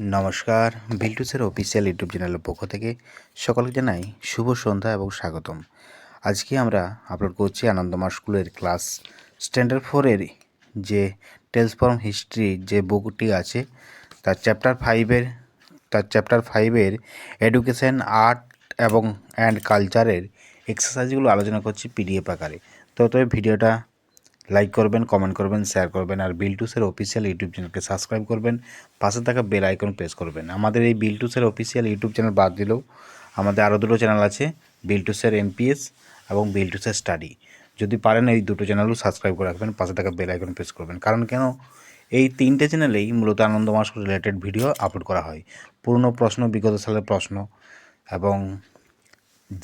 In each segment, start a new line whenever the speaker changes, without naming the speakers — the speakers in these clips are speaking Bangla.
নমস্কার, বিল্টুসের অফিসিয়াল ইউটিউব চ্যানেলের পক্ষ থেকে সকলকে জানাই শুভ সন্ধ্যা এবং স্বাগতম। আজকে আমরা আপলোড করছি আনন্দমা স্কুলের ক্লাস স্ট্যান্ডার্ড ফোরের যে টেলস ফ্রম হিস্ট্রি যে বুকটি আছে, তার চ্যাপ্টার ফাইভের তার চ্যাপ্টার ফাইভের এডুকেশন আর্ট এবং অ্যান্ড কালচারের এক্সারসাইজগুলো আলোচনা করছি পিডিএফ আকারে। তো তবে ভিডিওটা লাইক করবেন কমেন্ট করবেন শেয়ার করবেন আর বিলটুসের অফিসিয়াল ইউটিউব চ্যানেলকে সাবস্ক্রাইব করবেন। পাশে থাকা বেল আইকন প্রেস করবেন। আমাদের এই বিলটুসের অফিসিয়াল ইউটিউব চ্যানেল বাদ দিলেও আমাদের আরও দুটো চ্যানেল আছে বিলটুসের এমপিএস এবং বিলটুসের স্টাডি যদি পারেন এই দুটো চ্যানেলও সাবস্ক্রাইব করে রাখবেন, পাশে থাকা বেল আইকন প্রেস করবেন। কারণ কেন? এই তিনটে চ্যানেলেই মূলত আনন্দ মাস রিলেটেড ভিডিও আপলোড করা হয়। পুরনো প্রশ্ন, বিগত সালের প্রশ্ন এবং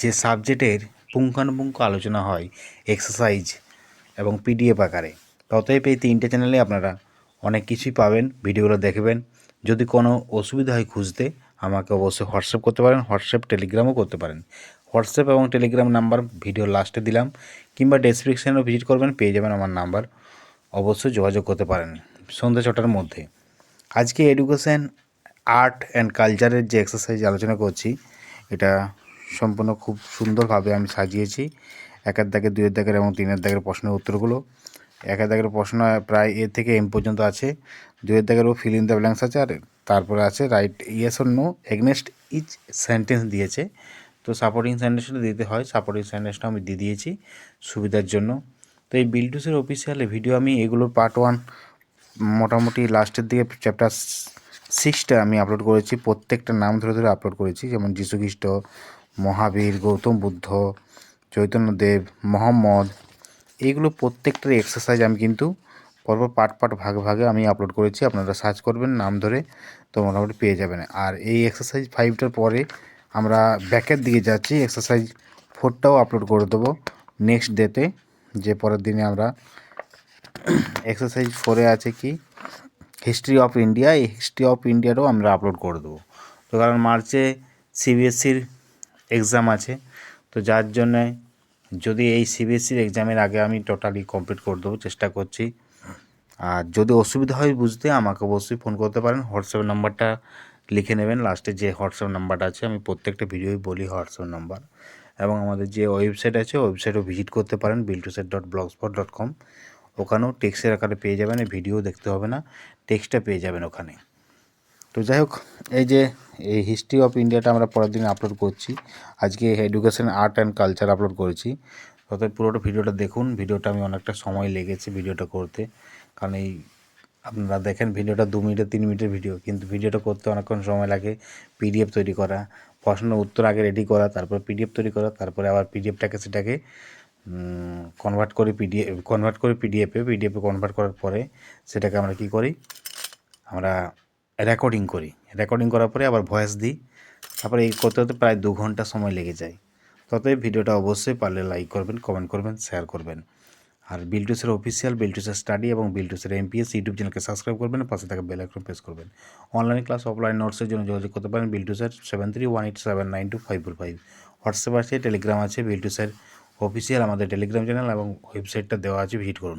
যে সাবজেক্টের পুঙ্খানুপুঙ্খ আলোচনা হয় এক্সারসাইজ এবং পিডিএফ আকারে। অতএব এই তিনটে চ্যানেলে আপনারা অনেক কিছুই পাবেন, ভিডিওগুলো দেখবেন। যদি কোনো অসুবিধা হয় খুঁজতে, আমাকে অবশ্যই হোয়াটসঅ্যাপ করতে পারেন, হোয়াটসঅ্যাপ টেলিগ্রামও করতে পারেন। হোয়াটসঅ্যাপ এবং টেলিগ্রাম নাম্বার ভিডিও লাস্টে দিলাম, কিংবা ডেসক্রিপশানেও ভিজিট করবেন, পেয়ে যাবেন আমার নাম্বার। অবশ্যই যোগাযোগ করতে পারেন সন্ধ্যা ছটার মধ্যে। আজকে এডুকেশান আর্ট অ্যান্ড কালচারের যে এক্সারসাইজ আলোচনা করছি, এটা সম্পূর্ণ খুব সুন্দরভাবে আমি সাজিয়েছি। একের দাগের, দুইয়ের দাগের এবং তিনের দাগের প্রশ্নের উত্তরগুলো। একের দাগের প্রশ্ন প্রায় এ থেকে এম পর্যন্ত আছে। দুইয়ের দাগেরও ফিল ইন দ্য ব্ল্যাঙ্কস আছে আর তারপরে আছে right yes or no against each sentence দিয়েছে। তো সাপোর্টিং সেন্টেন্সটা দিতে হয়। সাপোর্টিং সেন্টেন্সটা আমি দিয়ে দিয়েছি সুবিধার জন্য। তো এই বিলটুসের অফিসিয়ালে ভিডিও আমি এগুলোর পার্ট ওয়ান মোটামুটি লাস্টের দিকে চ্যাপ্টার সিক্সটা আমি আপলোড করেছি। প্রত্যেকটা নাম ধরে ধরে আপলোড করেছি। যেমন যীশুখ্রিস্ট মহাবীর, গৌতম বুদ্ধ চৈতন্যদেব মোহাম্মদ এইগুলো প্রত্যেকটার এক্সারসাইজ আমি কিন্তু পরপর পার্ট পার্ট ভাগে ভাগে আমি আপলোড করেছি। আপনারা সার্চ করবেন নাম ধরে তো মোটামুটি পেয়ে যাবেন। আর এই এক্সারসাইজ ফাইভটার পরে আমরা ব্যাকের দিকে যাচ্ছি। এক্সারসাইজ ফোরটাও আপলোড করে দেবো নেক্সট ডেতে যে পরের দিনে আমরা এক্সারসাইজ ফোরে আছে কি? হিস্ট্রি অফ ইন্ডিয়া এই হিস্ট্রি অফ ইন্ডিয়ারও আমরা আপলোড করে দেবো। তো কারণ মার্চে সিবিএসসির এক্সাম আছে। তো যার জন্যে যদি এই সিবিএসসির এক্সামের আগে আমি টোটালি কমপ্লিট করে দেবো, চেষ্টা করছি। আর যদি অসুবিধা হয় বুঝতে আমাকে অবশ্যই ফোন করতে পারেন। হোয়াটসঅ্যাপ নাম্বারটা লিখে নেবেন। লাস্টে যে হোয়াটসঅ্যাপ নাম্বারটা আছে, আমি প্রত্যেকটা ভিডিওই বলি হোয়াটসঅ্যাপ নাম্বার এবং আমাদের যে ওয়েবসাইট আছে ওয়েবসাইটও ভিজিট করতে পারেন বিলটুসেট dot blog spot dot com ওখানেও টেক্সটের আকারে পেয়ে যাবেন ভিডিও দেখতে হবে না টেক্সটটা পেয়ে যাবেন ওখানে। তো যাই হোক, এই যে এই হিস্ট্রি অফ ইন্ডিয়াটা আমরা পরের দিন আপলোড করছি। আজকে education art and culture upload করেছি। অর্থাৎ পুরোটা ভিডিওটা দেখুন। ভিডিওটা আমি অনেকটা সময় লেগেছে ভিডিওটা করতে। কারণ এই আপনারা দেখেন ভিডিওটা দু মিনিটের তিন মিনিটের ভিডিও কিন্তু ভিডিওটা করতে অনেকক্ষণ সময় লাগে পিডিএফ তৈরি করা। প্রশ্ন, উত্তর আগে রেডি করা, তারপর পিডিএফ তৈরি করা, তারপরে আবার পিডিএফটাকে সেটাকে কনভার্ট করে পিডিএফ কনভার্ট করে পিডিএফে পিডিএফে কনভার্ট করার পরে সেটাকে আমরা কী করি? আমরা রেকর্ডিং করি। রেকর্ডিং করার পরে আবার ভয়েস দিই। তারপরে এই করতে হতে প্রায় দু ঘণ্টা সময় লেগে যায়। ততই ভিডিওটা অবশ্যই পারলে লাইক করবেন কমেন্ট করবেন শেয়ার করবেন। আর বিলটুসের অফিসিয়াল বিলটুসের স্টাডি এবং বিলটুসের এমপিএস ইউটিউব চ্যানেলকে সাবস্ক্রাইব করবেন পাশে থাকা বেল আইকন প্রেস করবেন। অনলাইন ক্লাস অফলাইন নোটসের জন্য যোগাযোগ করতে পারেন বিলটুসের seven three one eight seven nine two five four five WhatsApp আছে টেলিগ্রাম আছে বিলটুসের অফিসিয়াল আমাদের টেলিগ্রাম চ্যানেল এবং ওয়েবসাইটটা দেওয়া আছে ভিজিট করুন।